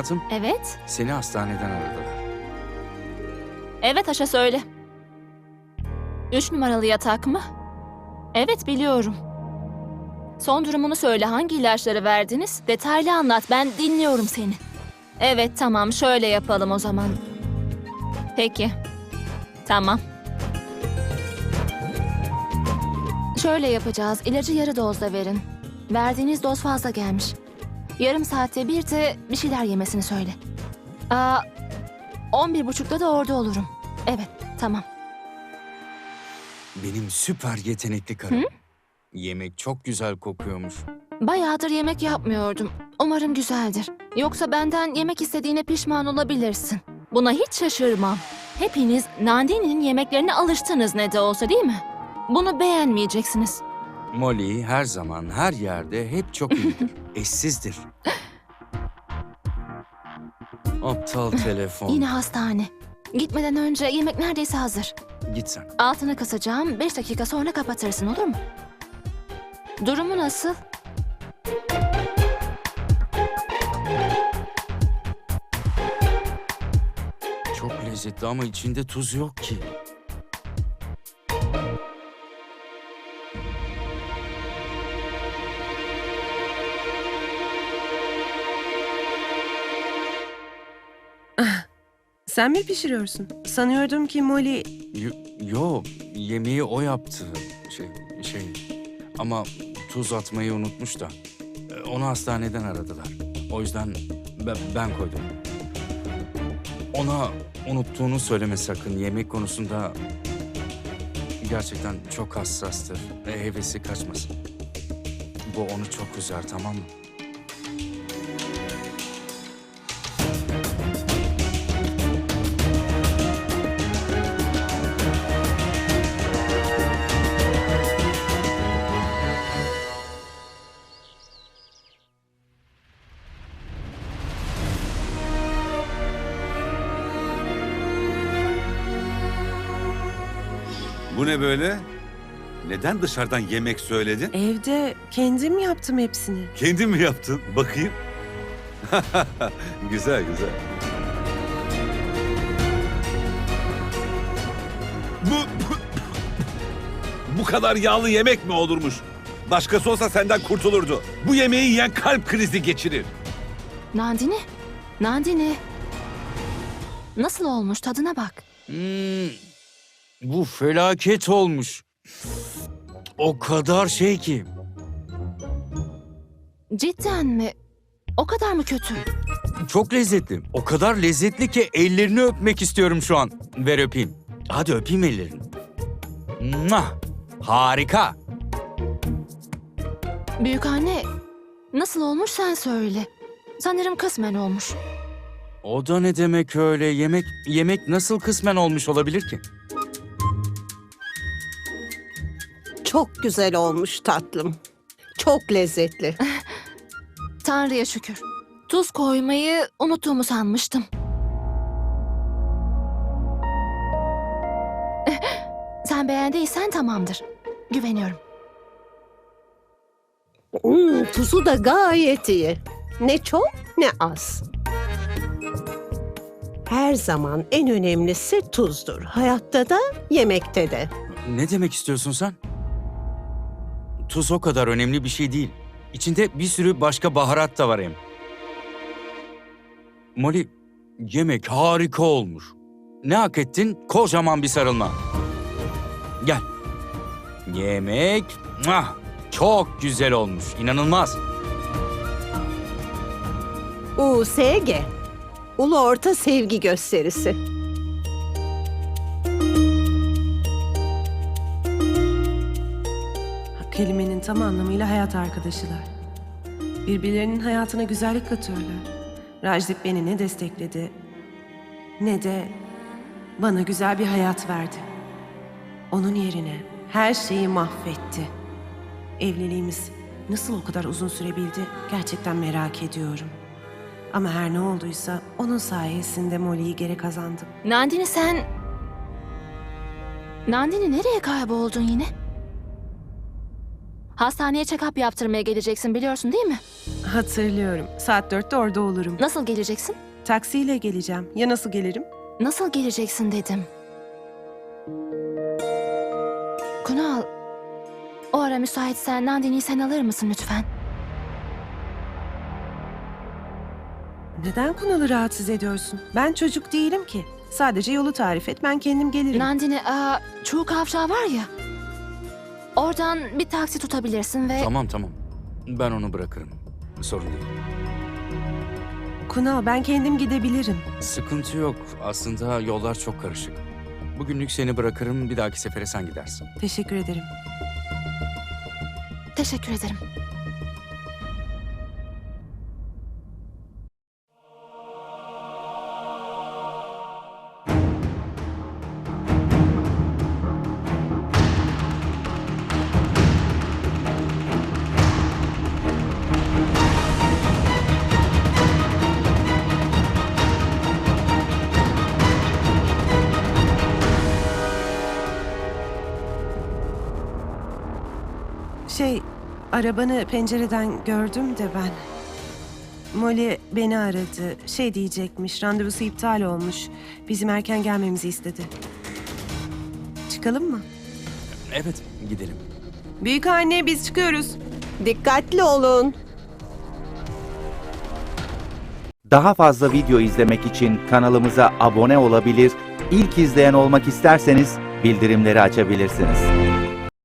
Hayatım, Evet. seni hastaneden aradılar. Evet Aşa söyle. Üç numaralı yatak mı? Evet biliyorum. Son durumunu söyle. Hangi ilaçları verdiniz? Detaylı anlat. Ben dinliyorum seni. Evet tamam. Şöyle yapalım o zaman. Peki. Tamam. Şöyle yapacağız. İlacı yarı dozda verin. Verdiğiniz doz fazla gelmiş. Yarım saatte bir de bir şeyler yemesini söyle. Aa, on bir buçukta da orada olurum. Evet, tamam. Benim süper yetenekli karım. Yemek çok güzel kokuyormuş. Bayağıdır yemek yapmıyordum. Umarım güzeldir. Yoksa benden yemek istediğine pişman olabilirsin. Buna hiç şaşırmam. Hepiniz Nandini'nin yemeklerine alıştınız ne de olsa değil mi? Bunu beğenmeyeceksiniz. Molly her zaman her yerde hep çok iyidir. Eşsizdir. Aptal telefon. Yine hastane. Gitmeden önce yemek neredeyse hazır. Git sen. Altını kısacağım. Beş dakika sonra kapatırsın olur mu? Durumu nasıl? Çok lezzetli ama içinde tuz yok ki. Sen mi pişiriyorsun? Sanıyordum ki Molly... Yo, yo, yemeği o yaptı. Şey, şey. Ama tuz atmayı unutmuş da. E, Onu hastaneden aradılar. O yüzden ben, koydum. Ona unuttuğunu söyleme sakın. Yemek konusunda gerçekten çok hassastır. E, hevesi kaçmasın. Bu onu çok üzer tamam mı? Bu ne böyle? Neden dışarıdan yemek söyledin? Evde kendim yaptım hepsini. Kendin mi yaptın? Bakayım. güzel güzel. Bu, bu, bu kadar yağlı yemek mi olurmuş? Başkası olsa senden kurtulurdu. Bu yemeği yiyen kalp krizi geçirir. Nandini? Nandini? Nasıl olmuş? Tadına bak. Hmm, bu felaket olmuş. O kadar şey ki. Cidden mi? O kadar mı kötü? Çok lezzetli. O kadar lezzetli ki ellerini öpmek istiyorum şu an. Ver öpeyim. Hadi öpeyim ellerini. Mwah! Harika. Büyük anne, nasıl olmuş sen söyle. Sanırım kısmen olmuş. O da ne demek öyle? Yemek yemek nasıl kısmen olmuş olabilir ki? Çok güzel olmuş tatlım. Çok lezzetli. Tanrı'ya şükür. Tuz koymayı unuttuğumu sanmıştım. Sen beğendiysen tamamdır. Güveniyorum. Hmm, tuzu da gayet iyi. Ne çok ne az. Her zaman en önemlisi tuzdur. Hayatta da yemekte de. Ne demek istiyorsun sen? Tuz o kadar önemli bir şey değil. İçinde bir sürü başka baharat da var hem. Molly, yemek harika olmuş. Ne hak ettin? Kocaman bir sarılma. Gel. Yemek muah, çok güzel olmuş. İnanılmaz. USG. Ulu Orta Sevgi Gösterisi. Kelimenin tam anlamıyla hayat arkadaşılar. Birbirlerinin hayatına güzellik katıyorlar. Rajdip beni ne destekledi ne de bana güzel bir hayat verdi. Onun yerine her şeyi mahvetti. Evliliğimiz nasıl o kadar uzun sürebildi gerçekten merak ediyorum. Ama her ne olduysa onun sayesinde Molly'yi geri kazandım. Nandini sen... Nandini nereye kayboldun yine? Hastaneye check-up yaptırmaya geleceksin biliyorsun değil mi? Hatırlıyorum. Saat dörtte orada olurum. Nasıl geleceksin? Taksiyle geleceğim. Ya nasıl gelirim? Nasıl geleceksin dedim. Kunal, o ara müsaitsen Nandini'yi sen alır mısın lütfen? Neden Kunal'ı rahatsız ediyorsun? Ben çocuk değilim ki. Sadece yolu tarif et, ben kendim gelirim. Nandini, aa, Çuğ Kavşağı var ya. Oradan bir taksi tutabilirsin ve... Tamam tamam. Ben onu bırakırım. Sorun değil. Kunal, ben kendim gidebilirim. Sıkıntı yok. Aslında yollar çok karışık. Bugünlük seni bırakırım. Bir dahaki sefere sen gidersin. Teşekkür ederim. Teşekkür ederim. Arabanı pencereden gördüm de ben. Molly beni aradı. Şey diyecekmiş, randevusu iptal olmuş. Bizim erken gelmemizi istedi. Çıkalım mı? Evet, gidelim. Büyük anne biz çıkıyoruz. Dikkatli olun. Daha fazla video izlemek için kanalımıza abone olabilir, ilk izleyen olmak isterseniz bildirimleri açabilirsiniz.